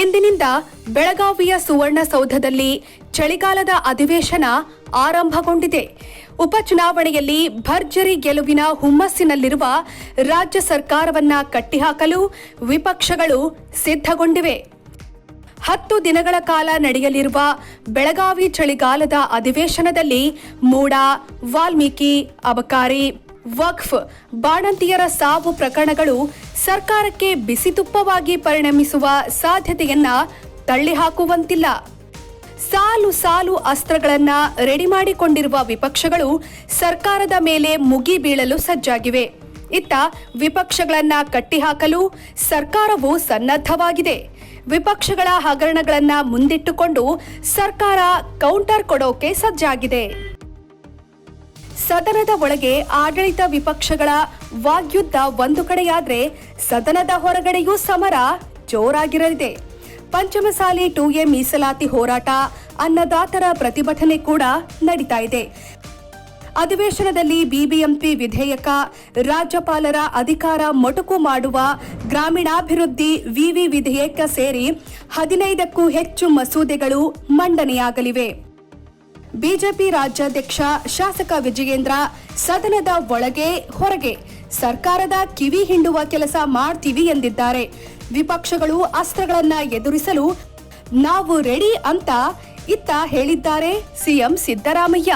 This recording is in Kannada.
ಇಂದಿನಿಂದ ಬೆಳಗಾವಿಯ ಸುವರ್ಣಸೌಧದಲ್ಲಿ ಚಳಿಗಾಲದ ಅಧಿವೇಶನ ಆರಂಭಗೊಂಡಿದೆ. ಉಪಚುನಾವಣೆಯಲ್ಲಿ ಭರ್ಜರಿ ಗೆಲುವಿನ ಹುಮ್ಮಸ್ಸಿನಲ್ಲಿರುವ ರಾಜ್ಯ ಸರ್ಕಾರವನ್ನ ಕಟ್ಟಿಹಾಕಲು ವಿಪಕ್ಷಗಳು ಸಿದ್ಧಗೊಂಡಿವೆ. ಹತ್ತು ದಿನಗಳ ಕಾಲ ನಡೆಯಲಿರುವ ಬೆಳಗಾವಿ ಚಳಿಗಾಲದ ಅಧಿವೇಶನದಲ್ಲಿ ಮೂಡ, ವಾಲ್ಮೀಕಿ, ಅಬಕಾರಿ ವಕ್ಫ್, ಬಾಣಂತಿಯರ ಸಾವು ಪ್ರಕರಣಗಳು ಸರ್ಕಾರಕ್ಕೆ ಬಿಸಿತುಪ್ಪವಾಗಿ ಪರಿಣಮಿಸುವ ಸಾಧ್ಯತೆಯನ್ನ ತಳ್ಳಿಹಾಕುವಂತಿಲ್ಲ. ಸಾಲು ಸಾಲು ಅಸ್ತ್ರಗಳನ್ನ ರೆಡಿ ಮಾಡಿಕೊಂಡಿರುವ ವಿಪಕ್ಷಗಳು ಸರ್ಕಾರದ ಮೇಲೆ ಮುಗಿ ಬೀಳಲು ಸಜ್ಜಾಗಿವೆ. ಇತ್ತ ವಿಪಕ್ಷಗಳನ್ನ ಕಟ್ಟಿಹಾಕಲು ಸರ್ಕಾರವು ಸನ್ನದ್ಧವಾಗಿದೆ. ವಿಪಕ್ಷಗಳ ಹಗರಣಗಳನ್ನ ಮುಂದಿಟ್ಟುಕೊಂಡು ಸರ್ಕಾರ ಕೌಂಟರ್ ಕೊಡೋಕೆ ಸಜ್ಜಾಗಿದೆ. ಸದನದ ಒಳಗೆ ಆಡಳಿತ ವಿಪಕ್ಷಗಳ ವಾಗ್ಯುದ್ಧ ಒಂದು ಕಡೆಯಾದ್ರೆ ಸದನದ ಹೊರಗಡೆಯೂ ಸಮರ ಜೋರಾಗಿರಲಿದೆ. ಪಂಚಮಸಾಲಿ ಟು ಎ ಮೀಸಲಾತಿ ಹೋರಾಟ ಅನ್ನದಾತರ ಪ್ರತಿಭಟನೆ ಕೂಡ ನಡೀತಾ ಇದೆ. ಅಧಿವೇಶನದಲ್ಲಿ ಬಿಬಿಎಂಪಿ ವಿಧೇಯಕ, ರಾಜ್ಯಪಾಲರ ಅಧಿಕಾರ ಮೊಟಕು ಮಾಡುವ ಗ್ರಾಮೀಣಾಭಿವೃದ್ಧಿ ವಿವಿ ವಿಧೇಯಕ ಸೇರಿ ಹದಿನೈದಕ್ಕೂ ಹೆಚ್ಚು ಮಸೂದೆಗಳು ಮಂಡನೆಯಾಗಲಿವೆ. ಬಿಜೆಪಿ ರಾಜ್ಯಾಧ್ಯಕ್ಷ ಶಾಸಕ ವಿಜಯೇಂದ್ರ ಸದನದ ಒಳಗೆ ಹೊರಗೆ ಸರ್ಕಾರದ ಕಿವಿ ಹಿಂಡುವ ಕೆಲಸ ಮಾಡ್ತೀವಿ ಎಂದಿದ್ದಾರೆ. ವಿಪಕ್ಷಗಳು ಅಸ್ತ್ರಗಳನ್ನ ಎದುರಿಸಲು ನಾವು ರೆಡಿ ಅಂತ ಇತ್ತ ಹೇಳಿದ್ದಾರೆ ಸಿಎಂ ಸಿದ್ದರಾಮಯ್ಯ.